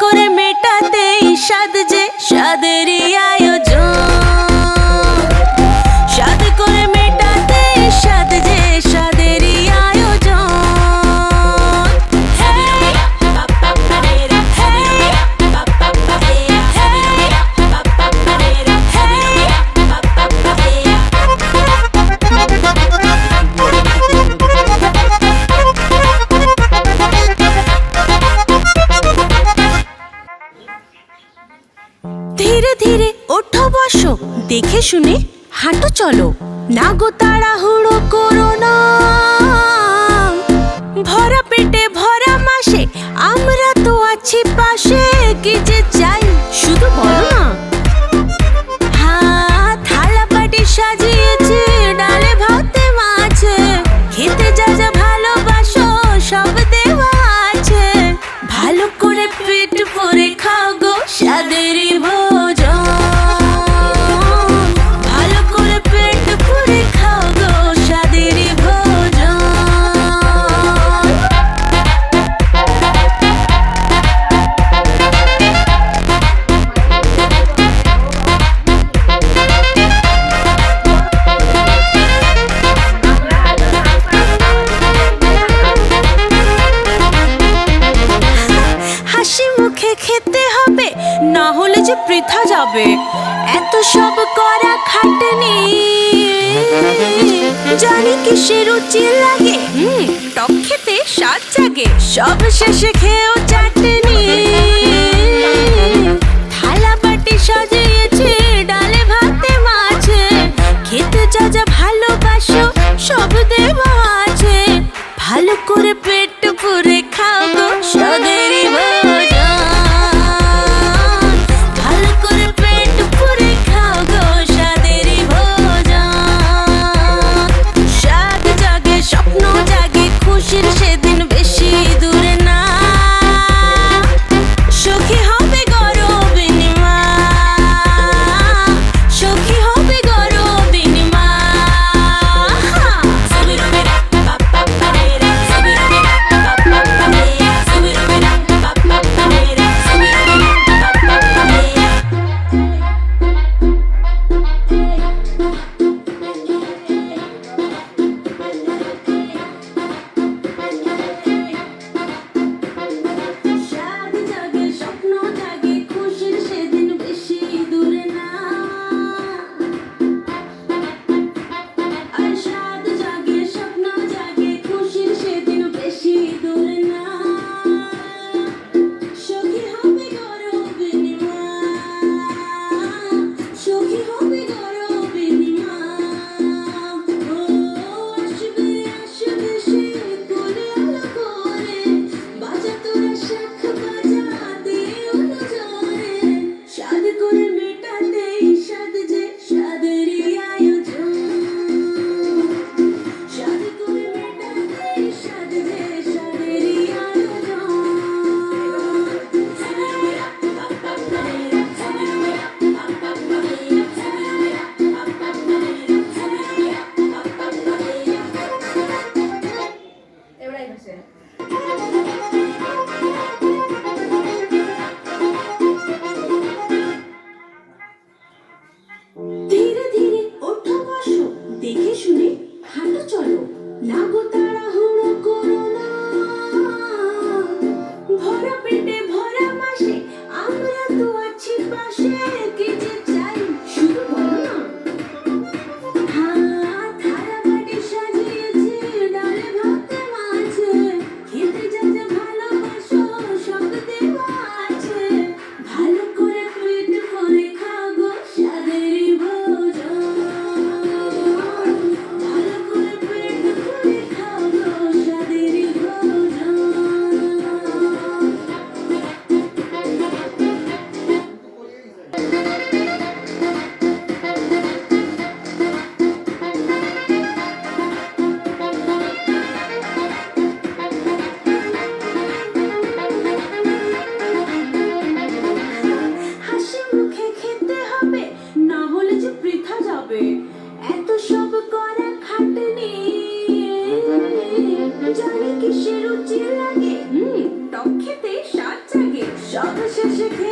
করে মেটাতে সাদ যে সাদের দেখে শুনে হাঁটো, চলো। না গো তাড়াহুড়ো করো না। ভরা পেটে ভরা মাসে আমরা তো আছি পাশে, কি যে চাই? শুধু বলো না। যে পৃথা যাবে। এত সব করা খাটনি। জানি কিসের রুচি লাগে। টক খেতে স্বাদ জাগে। সব শেষে খেয়েও চাটনি। থালা বাটি সাজিয়েছে, ডালে ভাতে মাছে। খেতে যা যা ভালোবাসো, সব দেওয়া আছে। ভালো করে পেট Don't push it,